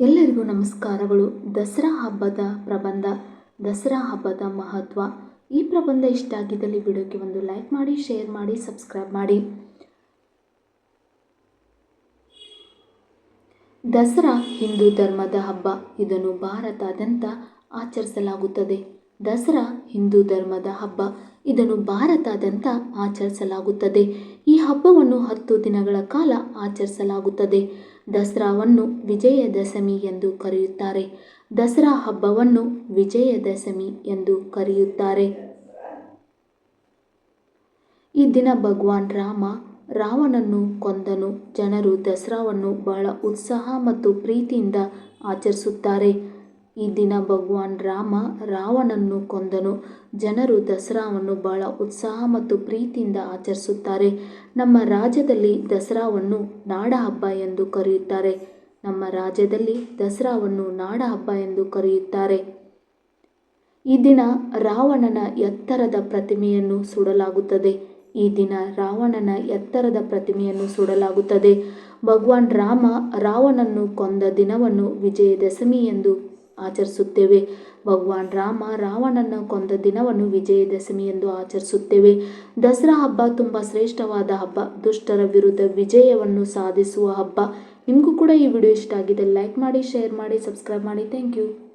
ಎಲ್ಲರಿಗೂ ನಮಸ್ಕಾರಗಳು. ದಸರಾ ಹಬ್ಬದ ಪ್ರಬಂಧ, ದಸರಾ ಹಬ್ಬದ ಮಹತ್ವ. ಈ ಪ್ರಬಂಧ ಇಷ್ಟ ಆಗಿದ್ದಲ್ಲಿ ವಿಡಿಯೋಕ್ಕೆ ಒಂದು ಲೈಕ್ ಮಾಡಿ, ಶೇರ್ ಮಾಡಿ, ಸಬ್ಸ್ಕ್ರೈಬ್ ಮಾಡಿ. ದಸರಾ ಹಿಂದೂ ಧರ್ಮದ ಹಬ್ಬ. ಇದನ್ನು ಭಾರತಾದ್ಯಂತ ಆಚರಿಸಲಾಗುತ್ತದೆ. ದಸರಾ ಹಿಂದೂ ಧರ್ಮದ ಹಬ್ಬ. ಇದನ್ನು ಭಾರತಾದ್ಯಂತ ಆಚರಿಸಲಾಗುತ್ತದೆ. ಈ ಹಬ್ಬವನ್ನು ಹತ್ತು ದಿನಗಳ ಕಾಲ ಆಚರಿಸಲಾಗುತ್ತದೆ. ದಸರಾವನ್ನು ವಿಜಯದಶಮಿ ಎಂದು ಕರೆಯುತ್ತಾರೆ. ದಸರಾ ಹಬ್ಬವನ್ನು ವಿಜಯದಶಮಿ ಎಂದು ಕರೆಯುತ್ತಾರೆ. ಈ ದಿನ ಭಗವಾನ್ ರಾಮ ರಾವಣನ್ನು ಕೊಂದನು. ಜನರು ದಸರಾವನ್ನು ಬಹಳ ಉತ್ಸಾಹ ಮತ್ತು ಪ್ರೀತಿಯಿಂದ ಆಚರಿಸುತ್ತಾರೆ. ಈ ದಿನ ಭಗವಾನ್ ರಾಮ ರಾವಣನನ್ನು ಕೊಂದನು. ಜನರು ದಸರಾವನ್ನು ಬಹಳ ಉತ್ಸಾಹ ಮತ್ತು ಪ್ರೀತಿಯಿಂದ ಆಚರಿಸುತ್ತಾರೆ. ನಮ್ಮ ರಾಜ್ಯದಲ್ಲಿ ದಸರಾವನ್ನು ನಾಡಹಬ್ಬ ಎಂದು ಕರೆಯುತ್ತಾರೆ. ನಮ್ಮ ರಾಜ್ಯದಲ್ಲಿ ದಸರಾವನ್ನು ನಾಡಹಬ್ಬ ಎಂದು ಕರೆಯುತ್ತಾರೆ. ಈ ದಿನ ರಾವಣನ ಎತ್ತರದ ಪ್ರತಿಮೆಯನ್ನು ಸುಡಲಾಗುತ್ತದೆ. ಈ ದಿನ ರಾವಣನ ಎತ್ತರದ ಪ್ರತಿಮೆಯನ್ನು ಸುಡಲಾಗುತ್ತದೆ. ಭಗವಾನ್ ರಾಮ ರಾವಣನ್ನು ಕೊಂದ ದಿನವನ್ನು ವಿಜಯದಶಮಿ ಎಂದು ಆಚರಿಸುತ್ತೇವೆ. ಭಗವಾನ್ ರಾಮ ರಾವಣನ ಕೊಂದ ದಿನವನ್ನು ವಿಜಯದಶಮಿ ಎಂದು ಆಚರಿಸುತ್ತೇವೆ. ದಸರಾ ಹಬ್ಬ ತುಂಬ ಶ್ರೇಷ್ಠವಾದ ಹಬ್ಬ. ದುಷ್ಟರ ವಿರುದ್ಧ ವಿಜಯವನ್ನು ಸಾಧಿಸುವ ಹಬ್ಬ. ನಿಮಗೂ ಕೂಡ ಈ ವಿಡಿಯೋ ಇಷ್ಟ ಆಗಿದೆ. ಲೈಕ್ ಮಾಡಿ, ಶೇರ್ ಮಾಡಿ, ಸಬ್ಸ್ಕ್ರೈಬ್ ಮಾಡಿ. Thank you.